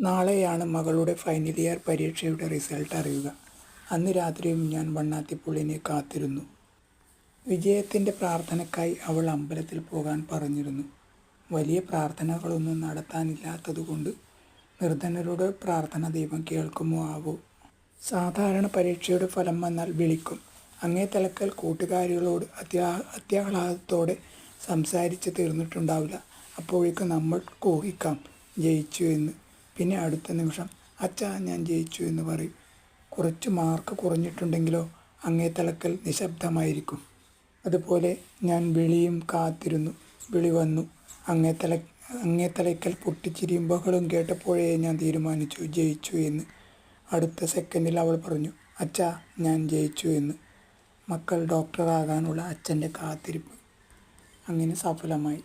നാളെയാണ് മകളുടെ final year പരീക്ഷയുടെ റിസൾട്ട് അറിയുക. അന്ന് രാത്രിയും ഞാൻ വണ്ണാത്തിപ്പുള്ളിനെ കാത്തിരുന്നു. വിജയത്തിന്റെ പ്രാർത്ഥനയ്ക്കായി അവൾ അമ്പലത്തിൽ പോകാൻ പറഞ്ഞിരുന്നു. വലിയ പ്രാർത്ഥനകളൊന്നും നടത്താനില്ലാത്തതുകൊണ്ട് നിർധനരുടെ പ്രാർത്ഥന ദൈവം കേൾക്കുമോ ആവോ? സാധാരണ പരീക്ഷയുടെ ഫലം വന്നാൽ വിളിക്കും. അങ്ങേ തലക്കൽ കൂട്ടുകാരികളോട് അത്യാ അത്യാഹ്ലാദത്തോടെ സംസാരിച്ച് തീർന്നിട്ടുണ്ടാവില്ല. അപ്പോഴേക്കും നമ്മൾ കോഹിക്കാം ജയിച്ചു എന്ന്. പിന്നെ അടുത്ത നിമിഷം അച്ഛാ ഞാൻ ജയിച്ചു എന്ന് പറയും. കുറച്ച് മാർക്ക് കുറഞ്ഞിട്ടുണ്ടെങ്കിലോ അങ്ങേ തലക്കൽ നിശബ്ദമായിരിക്കും. അതുപോലെ ഞാൻ വിളിയും കാത്തിരുന്നു. വിളി വന്നു. അങ്ങേ തല അങ്ങേ തലയ്ക്കൽ പൊട്ടിച്ചിരിയും ബഹളും കേട്ടപ്പോഴേ ഞാൻ തീരുമാനിച്ചു ജയിച്ചു എന്ന്. അടുത്ത സെക്കൻഡിൽ അവൾ പറഞ്ഞു അച്ഛാ ഞാൻ ജയിച്ചു എന്ന്. മക്കൾ ഡോക്ടറാകാനുള്ള അച്ഛന്റെ കാത്തിരിപ്പ്. അങ്ങനെ സഫലമായി.